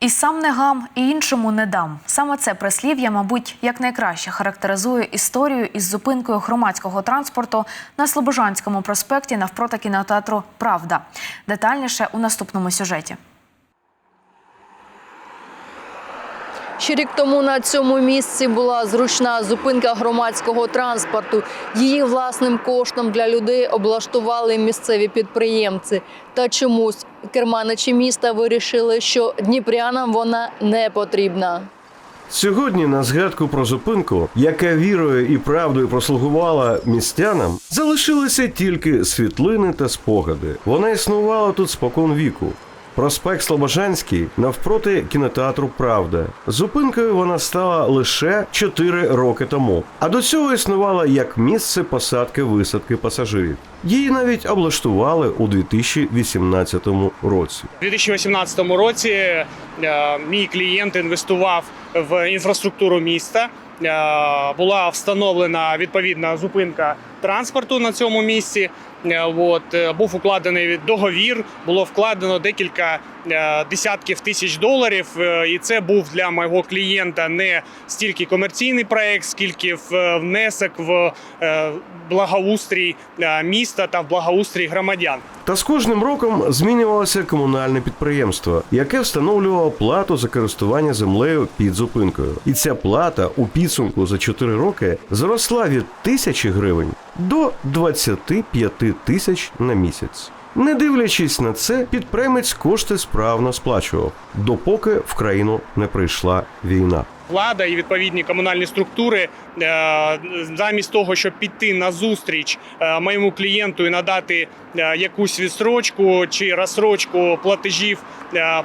І сам не гам, і іншому не дам. Саме це прислів'я, мабуть, якнайкраще характеризує історію із зупинкою громадського транспорту на Слобожанському проспекті навпроти кінотеатру Правда. Детальніше у наступному сюжеті. Ще рік тому на цьому місці була зручна зупинка громадського транспорту. Її власним коштом для людей облаштували місцеві підприємці. Та чомусь керманичі міста вирішили, що дніпрянам вона не потрібна. Сьогодні на згадку про зупинку, яка вірою і правдою прослугувала містянам, залишилися тільки світлини та спогади. Вона існувала тут спокон віку. Проспект Слобожанський навпроти кінотеатру Правда. Зупинкою вона стала лише 4 роки тому. А до цього існувала як місце посадки висадки пасажирів. Її навіть облаштували у 2018 році. У 2018 році е, мій клієнт інвестував в інфраструктуру міста. Е, Була встановлена відповідна зупинка транспорту на цьому місці. Е, От е, був укладений договір, було вкладено декілька десятків тисяч доларів. е, І це був для мого клієнта не стільки комерційний проект, скільки е, внесок в е, благоустрій е, міста та в благоустрій громадян. Та з кожним роком змінювалося комунальне підприємство, яке встановлювало плату за користування землею під зупинкою. І ця плата у підсумку за 4 роки зросла від тисячі гривень до 25 тисяч на місяць. Не дивлячись на це, підприємець кошти справно сплачував, допоки в країну не прийшла війна. Влада і відповідні комунальні структури е, замість того, щоб піти на зустріч е, моєму клієнту і надати е, якусь відсрочку чи розсрочку платежів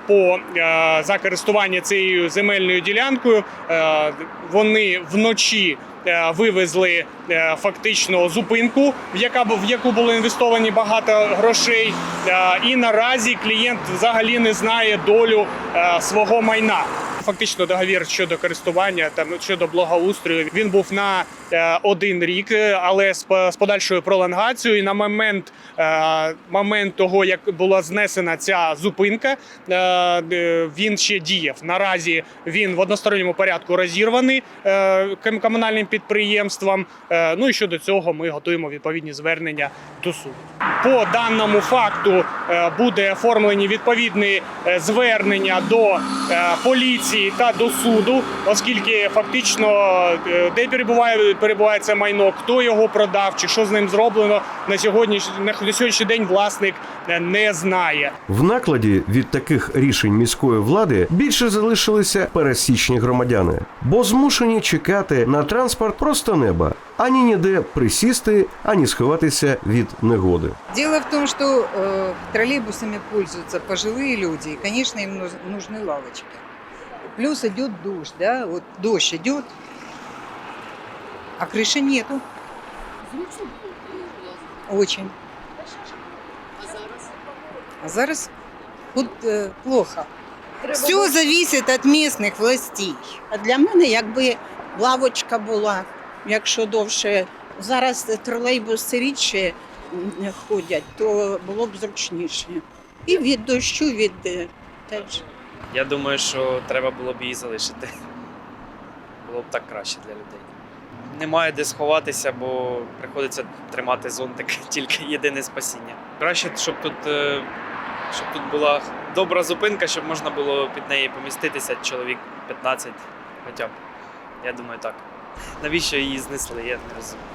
по е, за користування цією земельною ділянкою, е, вони вночі. е, Вивезли е, фактично зупинку, в яка в яку було інвестовані багато грошей, Е, і наразі клієнт взагалі не знає долю е, свого майна. Фактично договір щодо користування там щодо благоустрою він був на е, один рік, е, але з, з подальшою пролонгацією. І на момент, е, момент того, як була знесена ця зупинка, він ще діяв. Наразі він в односторонньому порядку розірваний комунальним підприємством. Ну і щодо цього ми готуємо відповідні звернення до суду. По даному факту буде оформлені відповідні звернення до е, поліції та до суду, оскільки фактично е, де перебуває перебуває це майно, хто його продав, чи що з ним зроблено на сьогодні на сьогоднішній день власник е, не знає. В накладі від таких рішень міської влади більше залишилися пересічні громадяни, бо змушені чекати на транспорт просто неба, ані ніде присісти, ані сховатися від негоди. Дело в том, что э, троллейбусами пользуются пожилые люди, и, конечно, им нуж- нужны лавочки. Плюс идет дождь, да, вот дождь идет, а крыши нету. Очень. А зараз тут э, плохо. Все зависит от местных властей. А для мене якби лавочка була, якщо довше. Зараз тролейбуси рідше м, ходять, то було б зручніше. І від дощу, від е, теж. я думаю, що треба було б її залишити. Було б так краще для людей. Немає де сховатися, бо приходиться тримати зонтик, тільки єдине спасіння. Краще, щоб тут, е, щоб тут була добра зупинка, щоб можна було під неї поміститися чоловік 15 хоча б. Я думаю, так. Навіщо її знесли, я не розумію.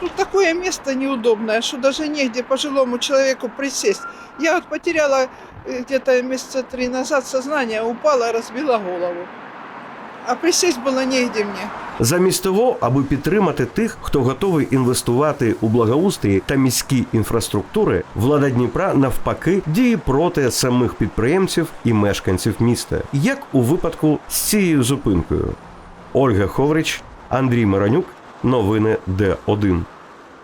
Тут такое место неудобное, что даже негде пожилому человеку присесть. Я вот потеряла где-то месяца три назад сознание, упала, разбила голову. А присесть было негде мне. Замість того, аби підтримати тих, хто готовий інвестувати у благоустрій та міські інфраструктури, влада Дніпра навпаки діє проти самих підприємців і мешканців міста, як у випадку з цією зупинкою. Ольга Ховрич, Андрій Миронюк, новини Д1.